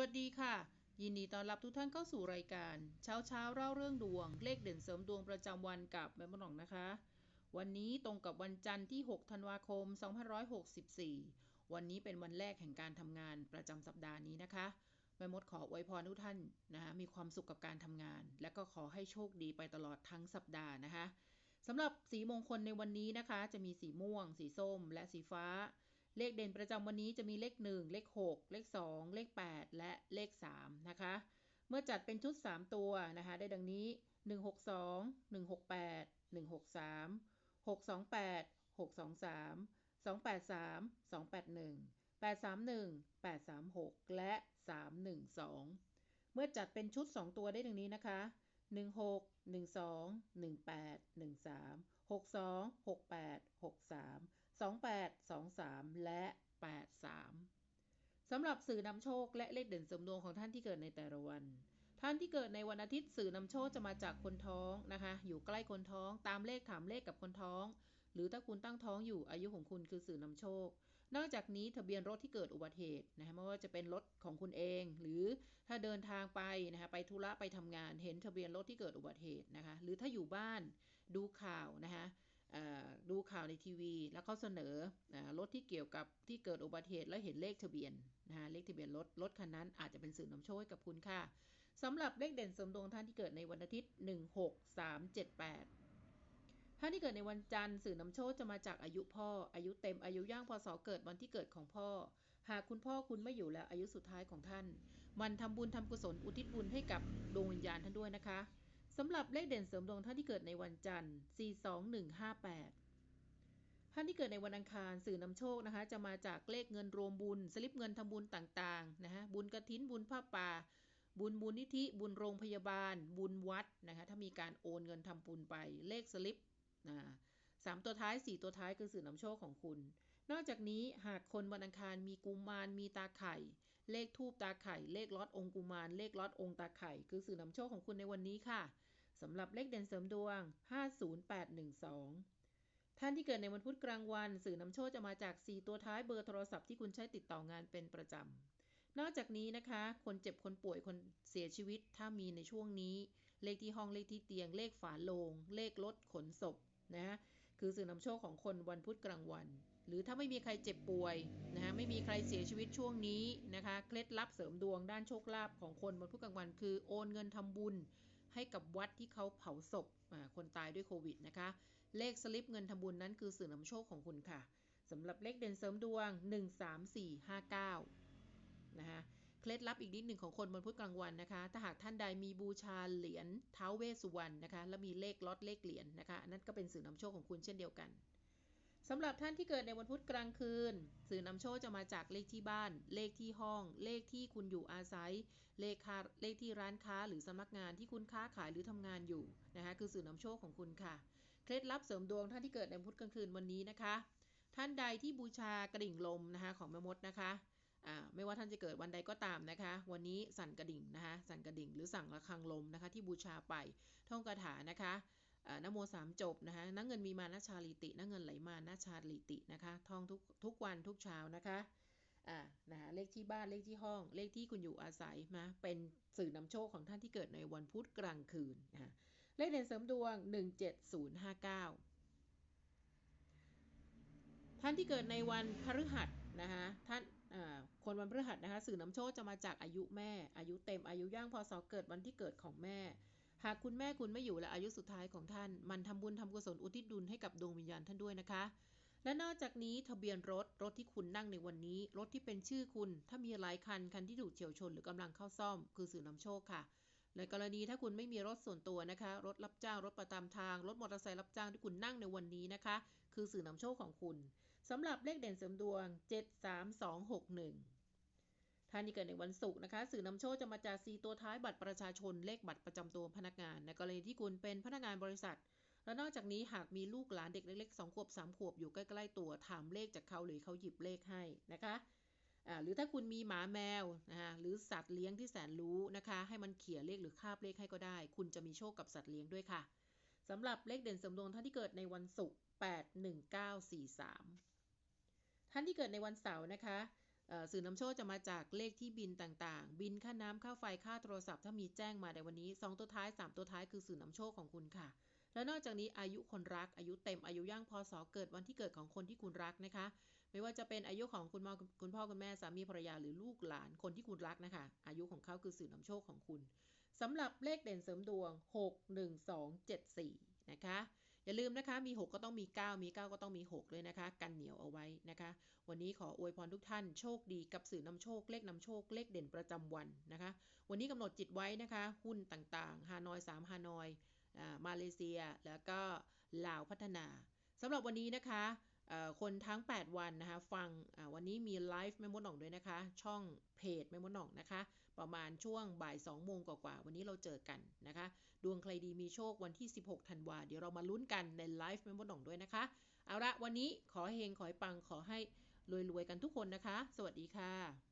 วัสดีค่ะ ยินดีต้อนรับทุกท่านเข้าสู่รายการ เช้าเช้าเล่าเรื่องดวง เลขเด่นเสริมดวงประจำวันกับแม่หนองนะคะ วันนี้ตรงกับวันจันทร์ที่ 6 ธันวาคม 2564 วันนี้เป็นวันแรกแห่งการทำงานประจำสัปดาห์นี้นะคะ แม่มดขออวยพรทุกท่านนะคะมีความสุขกับการทำงาน และก็ขอให้โชคดีไปตลอดทั้งสัปดาห์นะคะสำหรับสีมงคลในวันนี้นะคะ จะมีสีม่วง สีส้ม และสีฟ้า เลขเด่นประจำวันนี้จะมีเลข 1 เลข 6 เลข 2 เลข 8 และเลข 3 นะคะ เมื่อจัดเป็นชุด 3 ตัวนะคะ ได้ดังนี้ 162 168 163 628 623 283 281 831 836 และ 312 เมื่อจัดเป็นชุด 2 ตัวได้ดังนี้นะคะ 16 12 18 13 62 68 63 28 23 และ 83สำหรับสื่อนำโชคและเลขเด่นสมดวงของท่านที่เกิดในแต่ละวัน ท่านที่เกิดในวันอาทิตย์สื่อนำโชคจะมาจากคนท้องนะคะ อยู่ใกล้คนท้องตามเลขถามเลขกับคนท้อง หรือถ้าคุณตั้งท้องอยู่อายุของคุณคือสื่อนำโชคนอกจากนี้ทะเบียนรถที่เกิดอุบัติเหตุนะคะไม่ว่าจะเป็นรถของคุณเอง หรือถ้าเดินทางไปนะคะไปธุระไปทำงานเห็นทะเบียนรถที่เกิดอุบัติเหตุนะคะหรือถ้าอยู่บ้านดูข่าวนะคะ ดูข่าวในทีวี แล้วเขาเสนอรถที่เกี่ยวกับที่เกิดอุบัติเหตุแล้วเห็นเลขทะเบียนนะคะเลขทะเบียนรถรถคันนั้นอาจจะเป็นสื่อนำโชคให้กับคุณค่ะสำหรับเลขเด่นสมดวงท่านที่เกิดในวันอาทิตย์ 1 6 3 7 8 ท่านที่เกิดในวันจันทร์สื่อนำโชคจะมาจากอายุพ่อ อายุเต็มอายุย่างพศเกิดวันที่เกิดของพ่อ หากคุณพ่อคุณไม่อยู่แล้วอายุสุดท้ายของท่าน มันทำบุญทำกุศลอุทิศบุญให้กับดวงวิญญาณท่านด้วยนะคะ สำหรับเลขเด่นเสริมดวงท่านที่เกิดในวันจันทร์ 42158 ท่านที่เกิดในวันอังคารสื่อนำโชคนะคะ จะมาจากเลขเงินรวมบุญ สลิปเงินทำบุญต่างๆ นะคะบุญกระถินบุญผ้าป่า บุญบุญนิธิ บุญโรงพยาบาล บุญวัดนะคะ ถ้ามีการโอนเงินทำบุญไป เลขสลิปนะสามตัวท้าย4ตัวท้ายคือสื่อนำโชคของคุณ นอกจากนี้หากคนวันอังคารมีกุมารมีตาไข่ เลขทูบตาไข่ เลขลอดองกุมาร เลขลอดองตาไข่ คือสื่อนำโชคของคุณในวันนี้ค่ะ สำหรับเลขเด่นเสริมดวง 50812 ท่านที่เกิดในวันพุธกลางวัน สื่อนำโชคจะมาจาก 4 ตัวท้ายเบอร์โทรศัพท์ที่คุณใช้ติดต่องานเป็นประจำ นอกจากนี้นะคะ คนเจ็บคนป่วยคนเสียชีวิตถ้ามีในช่วงนี้ เลขที่ห้องเลขที่เตียง เลขฝาโลง เลขรถขนศพนะคือสื่อนำโชคของคนวันพุธกลางวัน หรือถ้าไม่มีใครเจ็บป่วยนะฮะไม่มีใครเสียชีวิตช่วงนี้นะคะ เคล็ดลับเสริมดวงด้านโชคลาภของคนวันพุธกลางวัน คือโอนเงินทำบุญ ให้กับวัดที่เขาเผาศพคนตายด้วยโควิดนะคะ เลขสลิปเงินทำบุญนั้นคือสื่อนำโชคของคุณค่ะสำหรับเลขเด่นเสริมดวง 13459 นะคะเคล็ดลับอีกนิดหนึ่งของคนบนพุธกลางวันนะคะ ถ้าหากท่านใดมีบูชาเหรียญเท้าเวสุวรรณนะคะ แล้วมีเลขล็อตเลขเหรียญนนะคะ นั่นก็เป็นสื่อนำโชคของคุณเช่นเดียวกัน สำหรับท่านที่เกิดในวันพุธกลางคืน สื่อนำโชคจะมาจากเลขที่บ้าน เลขที่ห้อง เลขที่คุณอยู่อาศัย เลขคาเลขที่ร้านค้าหรือสำนักงานที่คุณค้าขายหรือทำงานอยู่นะคะคือสื่อนำโชคของคุณค่ะ เคล็ดลับเสริมดวงท่านที่เกิดในพุธกลางคืนวันนี้นะคะ ท่านใดที่บูชากระดิ่งลมนะคะของแม่มดนะคะไม่ว่าท่านจะเกิดวันใดก็ตามนะคะ วันนี้สั่นกระดิ่งนะคะ สั่นกระดิ่งหรือสั่งระฆังลมนะคะ ที่บูชาไปท่องคาถานะคะ นโมสามจบนะคะนักเงินมีมานาชาลิตินักเงินไหลมานาชาลิตินะคะท่องทุกทุกวันทุกเช้านะคะอ่านะคะเลขที่บ้านเลขที่ห้อง เลขที่คุณอยู่อาศัยมาเป็นสื่อนำโชคของท่านที่เกิดในวันพุธกลางคืนนะคะเลขเด่นเสริมดวง 17059 ท่านที่เกิดในวันพฤหัสนะคะท่านคนวันพฤหัสนะคะสื่อนำโชคจะมาจากอายุแม่ อายุเต็มอายุย่างพศเกิดวันที่เกิดของแม่ หากคุณแม่คุณไม่อยู่และอายุสุดท้ายของท่าน มันทำบุญทำกุศลอุทิศดุลให้กับดวงวิญญาณท่านด้วยนะคะ และนอกจากนี้ทะเบียนรถรถที่คุณนั่งในวันนี้ รถที่เป็นชื่อคุณ ถ้ามีหลายคันคันที่ถูกเฉียวชนหรือกำลังเข้าซ่อม คือสื่อนำโชคค่ะในกรณีถ้าคุณไม่มีรถส่วนตัวนะคะ รถรับจ้าง รถประจำทาง รถมอเตอร์ไซค์รับจ้างที่คุณนั่งในวันนี้นะคะ คือสื่อนำโชคของคุณสำหรับเลขเด่นเสริมดวง 73261 ท่านที่เกิดในวันศุกร์นะคะ สื่อนำโชคจะมาจากซีตัวท้ายบัตรประชาชนเลขบัตรประจำตัวพนักงานในกรณีที่คุณเป็นพนักงานบริษัท และนอกจากนี้หากมีลูกหลานเด็กเล็กๆ2ขวบ3ขวบอยู่ใกล้ๆตัวถามเลขจากเขาหรือเขาหยิบเลขให้นะคะหรือถ้าคุณมีหมาแมวนะคะหรือสัตว์เลี้ยงที่แสนรู้นะคะ ให้มันเขี่ยเลขหรือคาบเลขให้ก็ได้ คุณจะมีโชคกับสัตว์เลี้ยงด้วยค่ะสำหรับเลขเด่นสมดวงท่านที่เกิดในวันศุกร์81943 ท่านที่เกิดในวันเสาร์นะคะ สื่อนำโชคจะมาจากเลขที่บินต่างๆ บินค่าน้ำค่าไฟค่าโทรศัพท์ถ้ามีแจ้งมาในวันนี้ 2 ตัวท้าย 3 ตัวท้ายคือสื่อนำโชคของคุณค่ะ แล้วนอกจากนี้อายุคนรักอายุเต็มอายุย่างพศเกิดวันที่เกิดของคนที่คุณรักนะคะ ไม่ว่าจะเป็นอายุของคุณพ่อคุณพ่อคุณแม่สามีภรรยาหรือลูกหลานคนที่คุณรักนะคะ อายุของเขาคือสื่อนำโชคของคุณสำหรับเลขเด่นเสริมดวง 6 1 2 7 4 นะคะ อย่าลืมนะคะมี 6 ก็ต้องมี 9 มี 9 ก็ต้องมี6เลยนะคะ กันเหนียวเอาไว้นะคะ วันนี้ขออวยพรทุกท่านโชคดีกับสื่อนำโชคเลขนำโชคเลขเด่นประจำวันนะคะ วันนี้กำหนดจิตไว้นะคะ หุ้นต่างๆฮานอย3ฮานอยมาเลเซียแล้วก็ลาวพัฒนาสำหรับวันนี้นะคะคนทั้ง 8 วันนะคะ ฟังวันนี้มีไลฟ์แม่มดหน่องด้วยนะคะ ช่องเพจแม่มดหน่องนะคะ ประมาณช่วงบ่าย2โมงกว่าๆวันนี้เราเจอกันนะคะ ดวงใครดีมีโชควันที่ 16ธันวาเดี๋ยวเรามาลุ้นกันในไลฟ์แม่มดหน่องด้วยนะคะ เอาละวันนี้ขอเฮงขอให้ปังขอให้รวยๆกันทุกคนนะคะ สวัสดีค่ะ